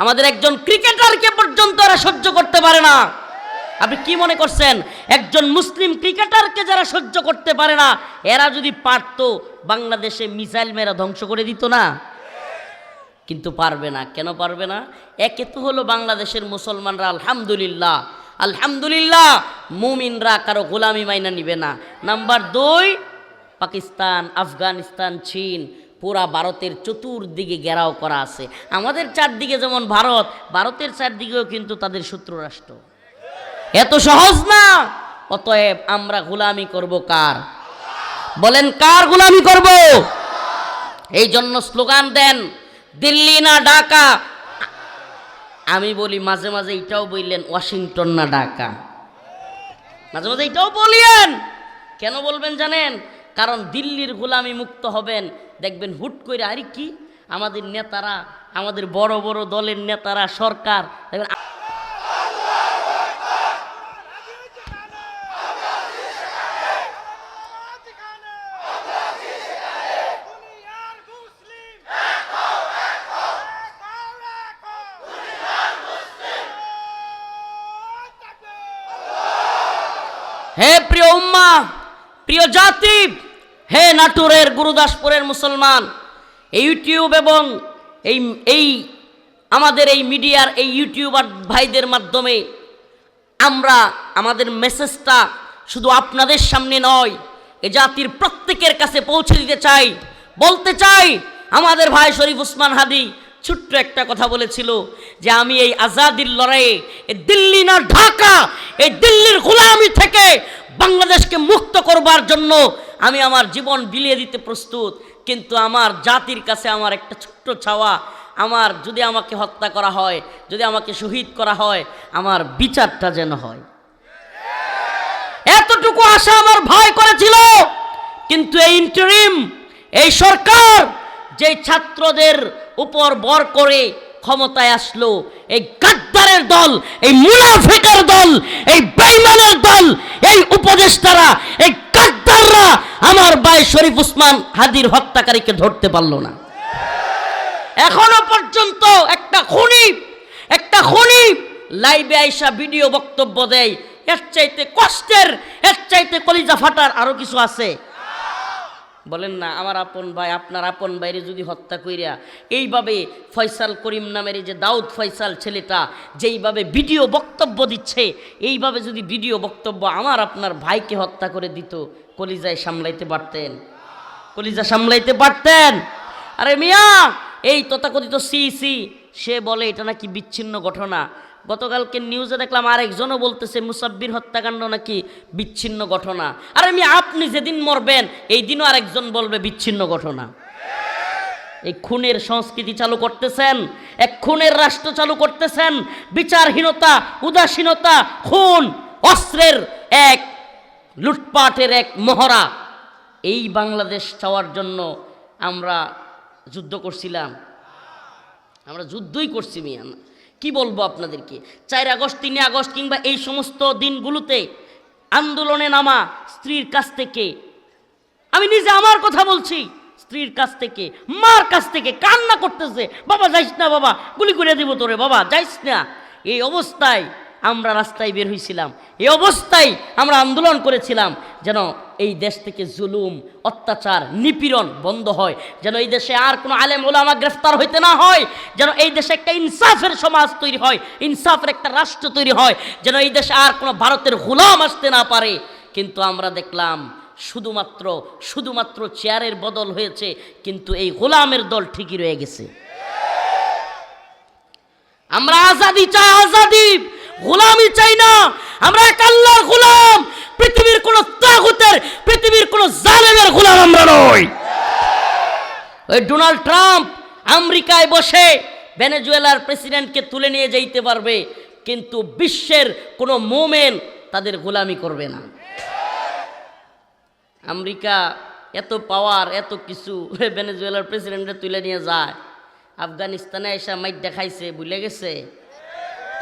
আমাদের একজন ক্রিকেটারকে পর্যন্ত এরা সহ্য করতে পারে না। আপনি কি মনে করছেন? একজন মুসলিম ক্রিকেটারকে যারা সহ্য করতে পারে না, এরা যদি পারতো, বাংলাদেশে মিসাইল মেরা ধ্বংস করে দিত না? কিন্তু পারবে না। কেন পারবে না? একে তো হলো বাংলাদেশের মুসলমানরা, আলহামদুলিল্লাহ। আলহামদুলিল্লাহ, মুমিনরা কারও গোলামি মাইনা নিবে না। নাম্বার দুই, পাকিস্তান, আফগানিস্তান, চীন। পুরা ভারতের চতুর্দিকে ঘেরাও করা আছে। আমাদের চারদিকে যেমন ভারত, ভারতের চারদিকেও কিন্তু তাদের শত্রু রাষ্ট্র। এত সহজ না? অতএব আমরা গোলামি করব কার? বলেন, কার গোলামি করব? এই জন্য স্লোগান দেন, দিল্লি না ঢাকা। আমি বলি, মাঝে মাঝে এটাও বললেন, ওয়াশিংটন না ঢাকা। মাঝে মাঝে এটাও বলিয়েন। কেন বলবেন জানেন? কারণ দিল্লির গোলামি মুক্ত হবেন। দেখবেন হুট করে আরে কি? আমাদের নেতারা, আমাদের বড় বড় দলের নেতারা, সরকার, দেখবেন হে প্রিয় উম্মা প্রিয় জাতি হে নাটুরের গুরুদাসপুরের মুসলমান, এই ইউটিউব এবং এই এই আমাদের এই মিডিয়ার এই ইউটিউবার ভাইদের মাধ্যমে আমরা আমাদের মেসেজটা শুধু আপনাদের সামনে নয়, এ জাতির প্রত্যেকের কাছে পৌঁছে দিতে চাই। বলতে চাই, আমাদের ভাই শরীফ উসমান হাদি ছোট্ট একটা কথা বলেছিল যে আমি এই আজাদির লড়াইয়ে দিল্লি না ঢাকা এই দিল্লির গোলামি থেকে বাংলাদেশকে মুক্ত করবার জন্য আমি আমার জীবন বিলিয়ে দিতে প্রস্তুত, কিন্তু আমার জাতির কাছে আমার একটা ছোট্ট ছাওয়া, আমার যদি আমাকে হত্যা করা হয়, যদি আমাকে শহীদ করা হয়, আমার বিচারটা যেন হয়। এতটুকু আশা আমার ভয় করেছিল, কিন্তু এই ইন্টারিম এই সরকার যে ছাত্রদের উপর বর করে ক্ষমতায় আসলো, এই গাদ্দারের দল, এই মুনাফিকের দল, এই বেইমানের দল, এই উপদেষ্টারা, এই গাদ্দাররা আমার ভাই শরীফ উসমান হাদির হত্যাকারীকে ধরতে পারল না। এখনও পর্যন্ত একটা খুনি একটা খুনি লাইভে আইসা ভিডিও বক্তব্য দেয়। এর চাইতে কষ্টের, এর চাইতে কলিজা ফাটার আরও কিছু আছে। বলেন না, আমার আপন ভাই, আপনার আপন ভাইরে যদি হত্যা কইরা এইভাবে ফয়সাল করিম নামের যে দাউদ ফয়সাল ছেলেটা যেইভাবে ভিডিও বক্তব্য দিচ্ছে, এইভাবে যদি ভিডিও বক্তব্য আমার আপনার ভাইকে হত্যা করে দিত, কলিজায় সামলাইতে পারতেন? কলিজা সামলাইতে পারতেন? আরে মিয়া, এই তথাকথিত সি সি, সে বলে এটা নাকি বিচ্ছিন্ন ঘটনা। গতকালকে নিউজে দেখলাম আরেকজনও বলতেছে, মুসাব্বির হত্যাকাণ্ড নাকি বিচ্ছিন্ন ঘটনা। আর আমি, আপনি যেদিন মরবেন এই দিনও আরেকজন বলবে বিচ্ছিন্ন ঘটনা। এই খুনের সংস্কৃতি চালু করতেছেন, এক খুনের রাষ্ট্র চালু করতেছেন, বিচারহীনতা, উদাসীনতা, খুন, অস্ত্রের এক লুটপাটের এক মহড়া। এই বাংলাদেশ চাওয়ার জন্য আমরা যুদ্ধ করছিলাম। আমরা যুদ্ধই করছি মিয়া কি বলব আপনাদেরকে? চার আগস্ট, তিন আগস্ট কিংবা এই সমস্ত দিনগুলোতে আন্দোলনে নামা স্ত্রীর কাছ থেকে, আমি নিজে আমার কথা বলছি, স্ত্রীর কাছ থেকে, মার কাছ থেকে কান্না করতেছে, বাবা, যাইস না বাবা, গুলি করে দিব তোরে, বাবা, যাইস না। এই অবস্থায় আমরা রাস্তায় বের হয়েছিলাম এই অবস্থায় আমরা আন্দোলন করেছিলাম যেন এই দেশ থেকে জুলুম, অত্যাচার, নিপীড়ন বন্ধ হয়। যেন এই দেশে আর কোনো আলেম ওলামা গ্রেফতার হইতে না হয়। যেন এই দেশে একটা ইনসাফের সমাজ তৈরি হয়, ইনসাফের একটা রাষ্ট্র তৈরি হয়। যেন এই দেশে আর কোনো ভারতের গোলাম আসতে না পারে। কিন্তু আমরা দেখলাম শুধুমাত্র শুধুমাত্র চেয়ারের বদল হয়েছে, কিন্তু এই গোলামের দল ঠিকই রয়ে গেছে। আমরা আজাদি চাই আজাদি! গোলামি চাই না। আমরা এক আল্লাহর গোলাম। পৃথিবীর কোন তাগুতের, পৃথিবীর কোন জালেমের গোলাম আমরা নই। ওই ডোনাল্ড ট্রাম্প আমেরিকায় বসে ভেনেজুয়েলার প্রেসিডেন্টকে তুলে নিয়ে যাইতে পারবে, কিন্তু বিশ্বের কোনো মোমেন তাদের গোলামি করবে না। আমেরিকা এত পাওয়ার, এত কিছু ভেনেজুয়েলার প্রেসিডেন্টে তুলে নিয়ে যায়। আফগানিস্তানে এসে মাইট দেখাইছে, ভুলে গেছে?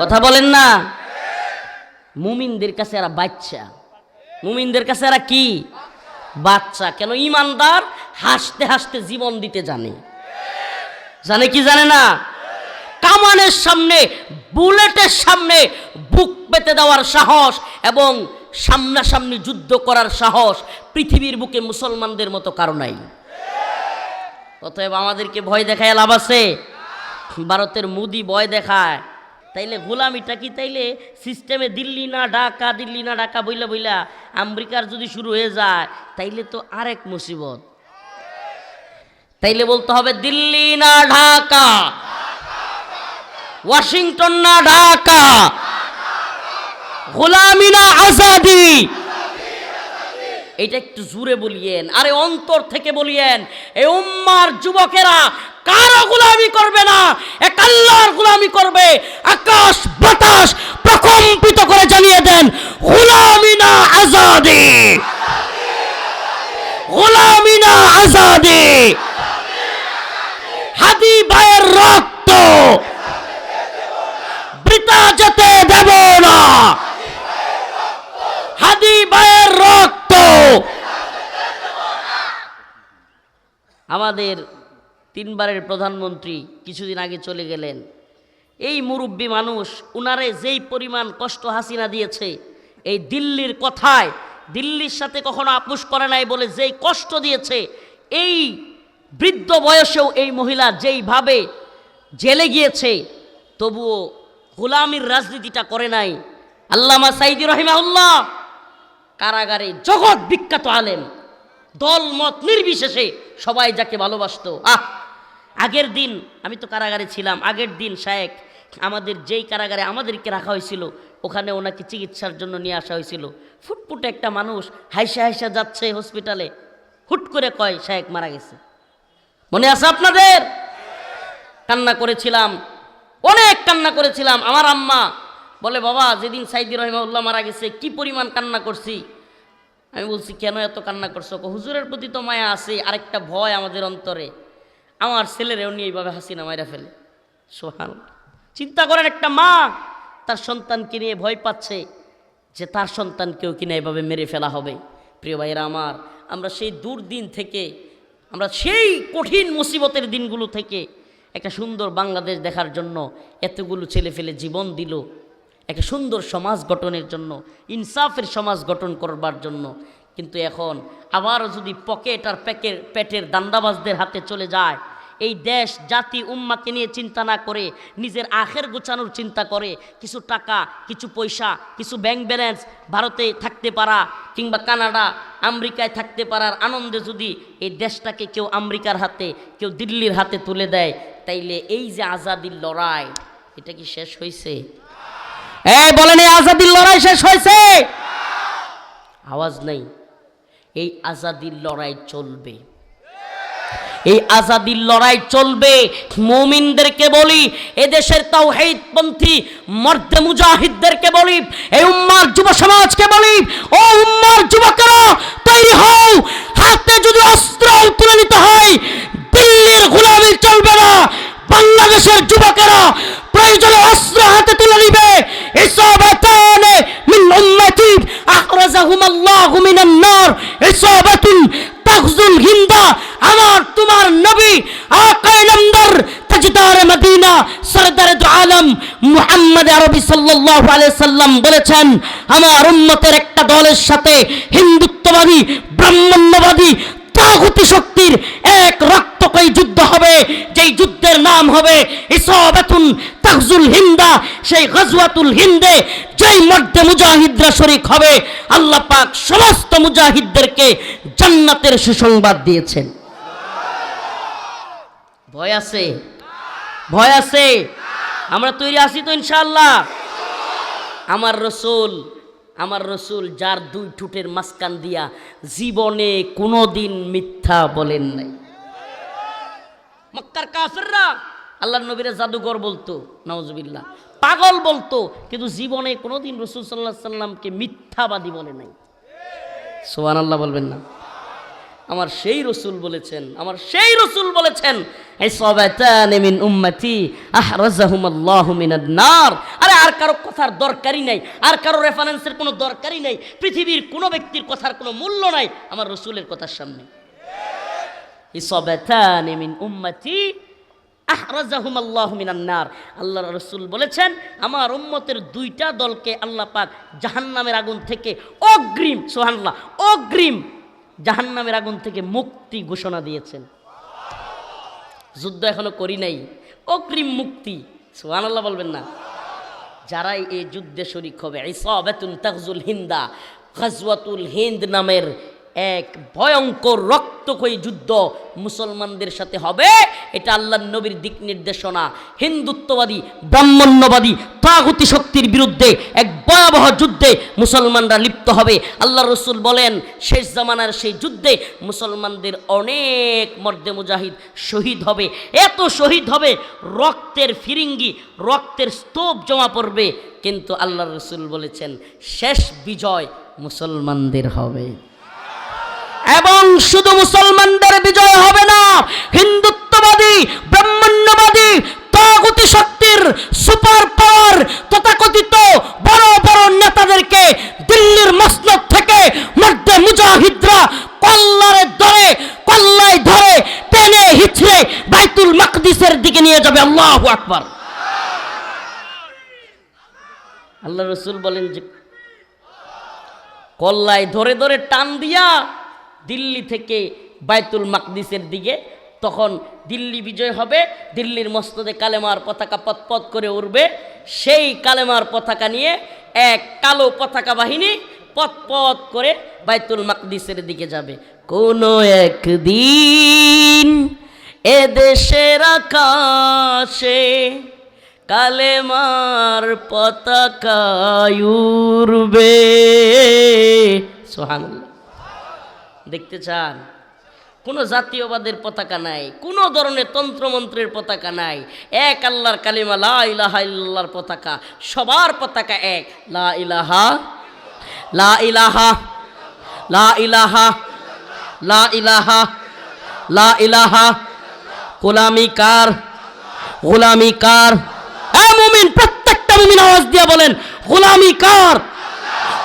কথা বলেন না। মুমিনদের কাছে এরা বাচ্চা। মুমিনদের কাছে এরা কি? বাচ্চা। কেন ইমানদার হাসতে হাসতে জীবন দিতে জানে। জানে কি জানে না? কামানের সামনে, বুলেটের সামনে বুক পেতে দেওয়ার সাহস এবং সামনাসামনি যুদ্ধ করার সাহস পৃথিবীর বুকে মুসলমানদের মতো কারও নাই। অতএব আমাদেরকে ভয় দেখায় লাভ আছে? ভারতের মুদি ভয় দেখায়। তাইলে গোলামিটা কি তাইলে সিস্টেমে দিল্লি না ঢাকা, দিল্লি না ঢাকা বইলা বইলা আমেরিকার যদি শুরু হয়ে যায়, তাইলে তো আরেক মুসিবত। তাইলে বলতে হবে দিল্লি না ঢাকা, ওয়াশিংটন না ঢাকা, গোলামি না আজাদি। এটা একটু জুড়ে বলিয়েন, আরে অন্তর থেকে বলিয়েন এই উম্মার যুবকেরা কারও গোলামি করবে না, এক আল্লাহর গোলামি করবে আকাশ, বাতাস প্রকম্পিত করে জানিয়ে দেন গোলামি না আজাদি। গোলামি আজাদি। হাদি ভাইয়ের রক্ত। বৃতা যেতে দেব না। হাদি ভাইয়ের রক্ত। আমাদের তিনবারের প্রধানমন্ত্রী কিছুদিন আগে চলে গেলেন। এই মুরব্বী মানুষ উনারে যেই পরিমাণ কষ্ট হাসিনা দিয়েছে, এই দিল্লির কথায়, দিল্লির সাথে কখনো আপোষ করে নাই বলে যেই কষ্ট দিয়েছে, এই বৃদ্ধ বয়সেও এই মহিলা যেইভাবে জেলে গিয়েছে, তবুও গোলামির রাজনীতিটা করে নাই। আল্লামা সাইদি রহিমাউল্লাহ কারাগারে জগৎ বিখ্যাত আলেম, দল মত নির্বিশেষে সবাই যাকে ভালোবাসতো। আহ, আগের দিন, আমি তো কারাগারে ছিলাম, আগের দিন শায়েক আমাদের যেই কারাগারে আমাদেরকে রাখা হয়েছিল ওখানে ওনাকে চিকিৎসার জন্য নিয়ে আসা হয়েছিল। ফুটফুটে একটা মানুষ হাইসা হাইসা যাচ্ছে হসপিটালে হুট করে কয়, শায়েক মারা গেছে। মনে আছে আপনাদের? কান্না করেছিলাম, অনেক কান্না করেছিলাম। আমার আম্মা বলে, বাবা, যেদিন সাইদি রহিমাউল্লাহ মারা গেছে, কি পরিমাণ কান্না করছি? আমি বলছি, কেন এত কান্না করছ? হুজুরের প্রতি তো মায়া আছে, আরেকটা ভয় আমাদের অন্তরে। আমার ছেলেরেও নিয়ে এইভাবে হাসিনা মাইরা ফেলে। সোহান চিন্তা করেন একটা মা, তার সন্তানকে নিয়ে ভয় পাচ্ছে যে তার সন্তানকেও কিনা এভাবে মেরে ফেলা হবে। প্রিয় ভাইয়েরা আমার, আমরা সেই দুর্দিন থেকে, আমরা সেই কঠিন মুসিবতের দিনগুলো থেকে একটা সুন্দর বাংলাদেশ দেখার জন্য এতগুলো ছেলে ফেলে জীবন দিল। একটা সুন্দর সমাজ গঠনের জন্য, ইনসাফের সমাজ গঠন করবার জন্য। কিন্তু এখন আবারও যদি পকেট আর প্যাকের পেটের দান্দাবাজদের হাতে চলে যায় এই দেশ, জাতি, উম্মাকে নিয়ে চিন্তা না করে, নিজের আখের গোছানোর চিন্তা করে, কিছু টাকা, কিছু পয়সা, কিছু ব্যাংক ব্যালেন্স ভারতে থাকতে পারা কিংবা কানাডা, আমেরিকায় থাকতে পারার আনন্দে যদি এই দেশটাকে কেউ আমেরিকার হাতে, কেউ দিল্লির হাতে তুলে দেয়, তাইলে এই যে আজাদির লড়াই, এটা কি শেষ হয়েছে এই বলেন, এই আজাদির লড়াই শেষ হয়েছে আওয়াজ নেই। এই আজাদির লড়াই চলবে। এই আজাদির লড়াই চলবে। মুমিনদেরকে বলি, এদেশের তাওহীদপন্থী মর্দে মুজাহিদদেরকে বলি, এই উম্মার যুব সমাজকে বলি, ও উম্মার যুবকেরা, তৈরি হও হাতে যদি অস্ত্র তুলে নিতে হয় দিল্লির গোলামি চলবে না বাংলাদেশের যুবকেরা প্রয়োজনে অস্ত্র হাতে তুলে নিবে ইসাবাতানে মিন উম্মতি আখরাজাহুম আল্লাহু মিনান নার ইসাবাতুন তাখজুল হিন্দা আমার তোমার নবী আকায়ে নামদার তাজদার মদিনা সরদার দু আলম মুহাম্মদ আরবি সাল্লাল্লাহু আলাইহি সাল্লাম বলেছেন, আমার উম্মতের একটা দলের সাথে হিন্দুত্ববাদী, ব্রাহ্মণ্যবাদী, তাগুতি শক্তির এক রক্তকয়ী যুদ্ধ হবে, যেই যুদ্ধের নাম হবে ইসাবাতুন তাখজুল হিন্দা, সেই গজওয়াতুল হিন্দে যেই মধ্যে মুজাহিদরা শরিক হবে, আল্লাহ পাক সমস্ত মুজাহিদদেরকে জান্নাতের সুসংবাদ দিয়েছেন। ভয় আছে? ভয় আছে? আমরা তৈরি আছি তো ইনশাআল্লাহ। আমার রসুল আমার রসুল যার দুই ঠুটের মাঝখান দিয়া জীবনে কোনো দিন মিথ্যা বলেন নাই। মক্কার কাফেররা আল্লাহ নবীরা জাদুঘর বলতো নওয়াজবিল্লা পাগল বলতো, কিন্তু জীবনে কোনোদিন রসুল সাল্লাহ সাল্লামকে মিথ্যাবাদী বলে নাই। সোহান আল্লাহ বলবেন না। আমার সেই রসুল বলেছেন, আমার সেই রসুল বলেছেন মিন উম্মতি নার। আরে আর কারও কথার দরকারই নাই, আর কারও রেফারেন্সের কোনো দরকারই নাই, পৃথিবীর কোনো ব্যক্তির কথার কোনো মূল্য নাই, আমার রসুলের কথার সামনে। মিন উম্মতি আল্লাহ রসুল বলেছেন, আমার উম্মতের দুইটা দলকে আল্লাহ পাক জাহান্নামের আগুন থেকে অগ্রিম সোহান্লাহ অগ্রিম জাহান্নামের আগুন থেকে মুক্তি ঘোষণা দিয়েছেন। যুদ্ধ এখনও করি নাই। অগ্রিম মুক্তি সোহান আল্লাহ বলবেন না। যারাই এই যুদ্ধে শরিক হবে, ইসাবেতুন তাকজুল হিন্দা, গাজওয়াতুল হিন্দ নামের এক ভয়ঙ্কর রক্তক্ষয়ী যুদ্ধ মুসলমানদের সাথে হবে। এটা আল্লাহ নবীর দিক নির্দেশনা। হিন্দুত্ববাদী, ব্রাহ্মণ্যবাদী, তাগুতি শক্তির বিরুদ্ধে এক ভয়াবহ যুদ্ধে মুসলমানরা লিপ্ত হবে। আল্লাহ রসুল বলেন, শেষ জামানার সেই যুদ্ধে মুসলমানদের অনেক মর্দে মুজাহিদ শহীদ হবে। এত শহীদ হবে, রক্তের ফিরিঙ্গি, রক্তের স্তূপ জমা পড়বে। কিন্তু আল্লাহ রসুল বলেছেন, শেষ বিজয় মুসলমানদের হবে। এবং শুধু মুসলমানদের বিজয় হবে না, হিন্দুত্ববাদী, ব্রাহ্মণ্যবাদী তাগুতি শক্তির সুপার পাওয়ার তথাকথিত বড় বড় নেতাদেরকে দিল্লির মসনদ থেকে মধ্যে মুজাহিদরা কল্লারে ধরে, কল্লায় ধরে, টেনে হিচড়ে বাইতুল মাকদিসের দিকে নিয়ে যাবে। আল্লাহ আকবার। আল্লাহ রসুল বলেন যে, কল্লায় ধরে ধরে টান দিয়া দিল্লি থেকে বাইতুল মাকদিসের দিকে, তখন দিল্লি বিজয় হবে, দিল্লির মস্তদে কালেমার পতাকা পথ করে উঠবে সেই কালেমার পতাকা নিয়ে এক কালো পতাকা বাহিনী পথ পথ করে বাইতুল মাকদিসের দিকে যাবে। কোনো একদিন এ দেশের আকাশে কালেমার পতাকা উড়বে। সোহানুল্লাহ দেখতে চান? কোনো জাতীয়বাদের পতাকা নাই, কোনো ধরনের তন্ত্রমন্ত্রের পতাকা নাই। এক আল্লাহর কালিমা, লা ইলাহা ইল্লাল্লাহর পতাকা। সবার পতাকা এক। লা ইলাহা লা ইলাহা লা ইলাহা লা ইলাহা লা ইলাহা। গোলামি কার? গোলামি কার? হ্যাঁ মুমিন, প্রত্যেকটা মুমিন আওয়াজ দিয়া বলেন, গোলামি কার?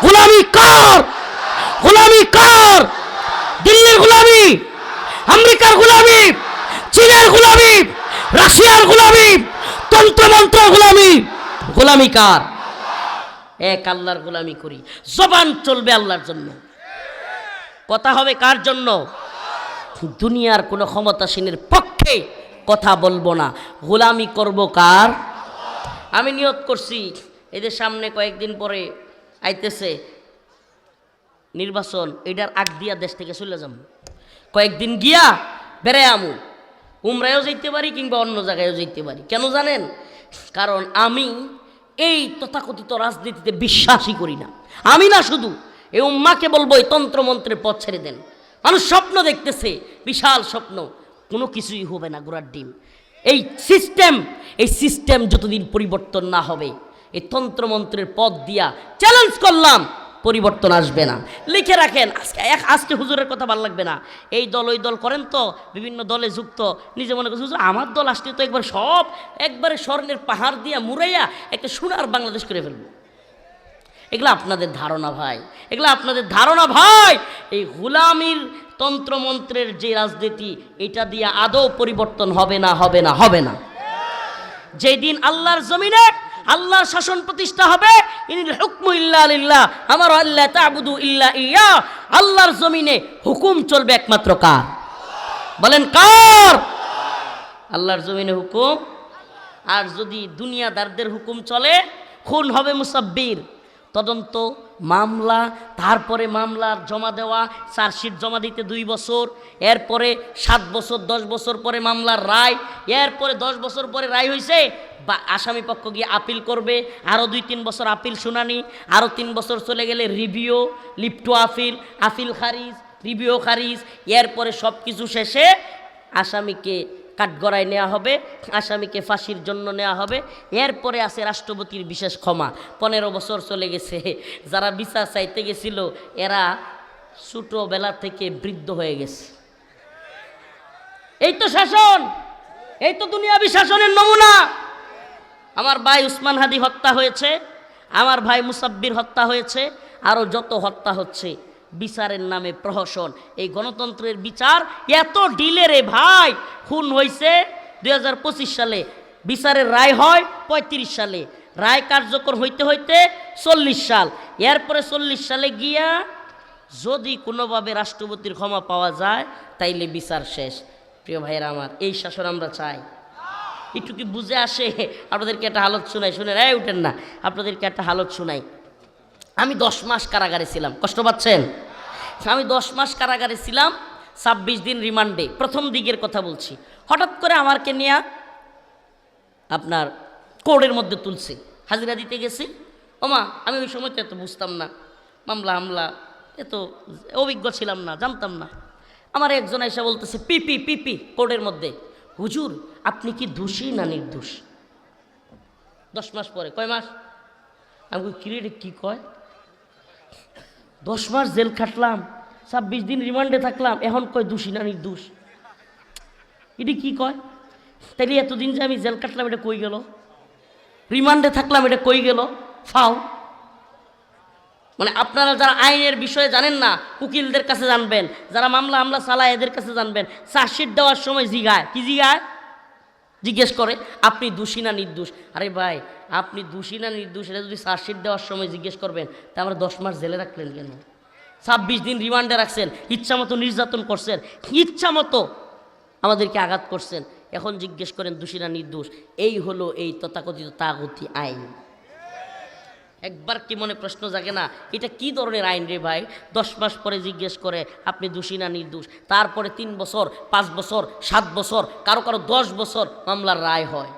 গোলামি কার? গোলামি কার? দিল্লির গোলামি আমেরিকার গোলামি চীনের গোলামি রাশিয়ার গোলামি তন্ত্রমন্ত্রের গোলামি গোলামি কার? এক আল্লাহর গোলামি করি। জবান চলবে আল্লাহর জন্য। কথা হবে কার জন্য? দুনিয়ার কোনো ক্ষমতাসীনের পক্ষে কথা বলব না। গোলামি করব কার? আমি নিয়ত করছি, এদের সামনে কয়েকদিন পরে আইতেছে নির্বাচন, এটার আগ দিয়া দেশ থেকে চলে যাম। কয়েকদিন গিয়া বেড়ে আমু। উমরায়ও যেতে পারি কিংবা অন্য জায়গায়ও যেতে পারি। কেন জানেন? কারণ আমি এই তথাকথিত রাজনীতিতে বিশ্বাসই করি না। আমি না শুধু এই উম্মাকে বলব, এই তন্ত্রমন্ত্রের পথ ছেড়ে দেন। মানুষ স্বপ্ন দেখতেছে, বিশাল স্বপ্ন। কোনো কিছুই হবে না গোড়ার ডিম। এই সিস্টেম এই সিস্টেম যতদিন পরিবর্তন না হবে, এই তন্ত্রমন্ত্রের পথ দিয়া চ্যালেঞ্জ করলাম। পরিবর্তন আসবে না। লিখে রাখেন, আজকে এক, আজকে হুজুরের কথা ভালো লাগবে না। এই দল, ওই দল করেন তো, বিভিন্ন দলে যুক্ত। নিজে মনে করছে আমার দল আসলে তো একবার সব, একবারে স্বর্ণের পাহাড় দিয়া মুড়াইয়া একটা সোনার বাংলাদেশ করে ফেলব। এগুলো আপনাদের ধারণা ভাই, এগুলো আপনাদের ধারণা ভাই। এই গুলামির তন্ত্রমন্ত্রের যে রাজনীতি, এটা দিয়ে আদৌ পরিবর্তন হবে না হবে না হবে না। যেদিন আল্লাহর জমিনে আল্লাহর শাসন প্রতিষ্ঠা হবে। ইনিল হুকমু ইল্লা লিল্লাহ। আমার আল্লাহ তাবুদু ইল্লা ইয়া। আল্লাহর জমিনে হুকুম চলবে একমাত্র কার? বলেন কার? আল্লাহর জমিনে হুকুম। আর যদি দুনিয়াদারদের হুকুম চলে, খুন হবে মুসাব্বির। তদন্ত, মামলা, তারপরে মামলার জমা দেওয়া, চার্জশিট জমা দিতে দুই বছর, এরপরে সাত বছর, দশ বছর পরে মামলার রায়, এরপরে দশ বছর পরে রায় হয়েছে বা আসামি পক্ষ গিয়ে আপিল করবে আরও দুই তিন বছর আপিল শুনানি আরও তিন বছর চলে গেলে রিভিউ লিপ্ট আপিল আপিল খারিজ, রিভিউ খারিজ, এরপরে সব কিছু শেষে আসামিকে কাঠগড়ায় নেওয়া হবে, আসামিকে ফাঁসির জন্য নেওয়া হবে। এরপরে আছে রাষ্ট্রপতির বিশেষ ক্ষমা। পনেরো বছর চলে গেছে। যারা বিচার চাইতে গেছিল, এরা ছোটোবেলা থেকে বৃদ্ধ হয়ে গেছে। এই তো শাসন! এই তো দুনিয়াবি শাসনের নমুনা! আমার ভাই উসমান হাদি হত্যা হয়েছে, আমার ভাই মুসাব্বির হত্যা হয়েছে আরও যত হত্যা হচ্ছে বিচারের নামে প্রহসন। এই গণতন্ত্রের বিচার এত ডিলে রে ভাই। খুন হয়েছে দু হাজার পঁচিশ সালে। বিচারের রায় হয় ৩৫ সালে। রায় কার্যকর হইতে হইতে চল্লিশ সাল। এরপরে চল্লিশ সালে গিয়া যদি কোনোভাবে রাষ্ট্রপতির ক্ষমা পাওয়া যায়, তাইলে বিচার শেষ। প্রিয় ভাইয়েরা আমার, এই শাসন আমরা চাই। একটু কি বুঝে আসে? আপনাদেরকে একটা হালত শোনাই। শুনে এই উঠেন না। আপনাদেরকে একটা হালত শোনাই। আমি দশ মাস কারাগারে ছিলাম। কষ্ট পাচ্ছেন? আমি দশ মাস কারাগারে ছিলাম, ছাব্বিশ দিন রিমান্ডে। প্রথম দিকের কথা বলছি। হঠাৎ করে আমারকে নিয়ে আপনার কোর্টের মধ্যে তুলছে। হাজিরা দিতে গেছি। ওমা, আমি ওই সময় তো এত বুঝতাম না। মামলা, হামলা, এত অভিজ্ঞ ছিলাম না, জানতাম না। আমার একজন এসে বলতেছে পিপি পিপি কোর্টের মধ্যে। হুজুর, আপনি কি দোষী না নির্দোষ? দশ মাস পরে, কয় মাস? আমি কিরিটে কি কয়? দশ মাস জেল খাটলাম, ছাব্বিশ দিন রিমান্ডে থাকলাম, এখন কয় দোষী না নির্দোষ এটি কি কয়? তাইলে এতদিন যে আমি জেল কাটলাম এটা কই গেল? রিমান্ডে থাকলাম, এটা কই গেল? ফাও। মানে আপনারা যারা আইনের বিষয়ে জানেন না, উকিলদের কাছে জানবেন, যারা মামলা আমলা চালায় এদের কাছে জানবেন, চার্জশিট দেওয়ার সময় জিগায়। কি জিগায়? জিজ্ঞেস করে, আপনি দোষী না নির্দোষ? আরে ভাই, আপনি দোষী না নির্দোষ, এটা যদি চার্জশিট দেওয়ার সময় জিজ্ঞেস করবেন, তা আমরা দশ মাস জেলে রাখলেন কেন? ছাব্বিশ দিন রিমান্ডে রাখছেন, ইচ্ছা মতো নির্যাতন করছেন, ইচ্ছা মতো আমাদেরকে আঘাত করছেন। এখন জিজ্ঞেস করেন, দোষী না নির্দোষ? এই হলো এই তথাকথিত তাগতি আইন। একবার কি মনে প্রশ্ন জাগে না, এটা কি ধরনের আইন রে ভাই? দশ মাস পরে জিজ্ঞেস করে, আপনি দোষী না নির্দোষ? তারপরে তিন বছর, পাঁচ বছর, সাত বছর, কারও কারও দশ বছর মামলার রায় হয়।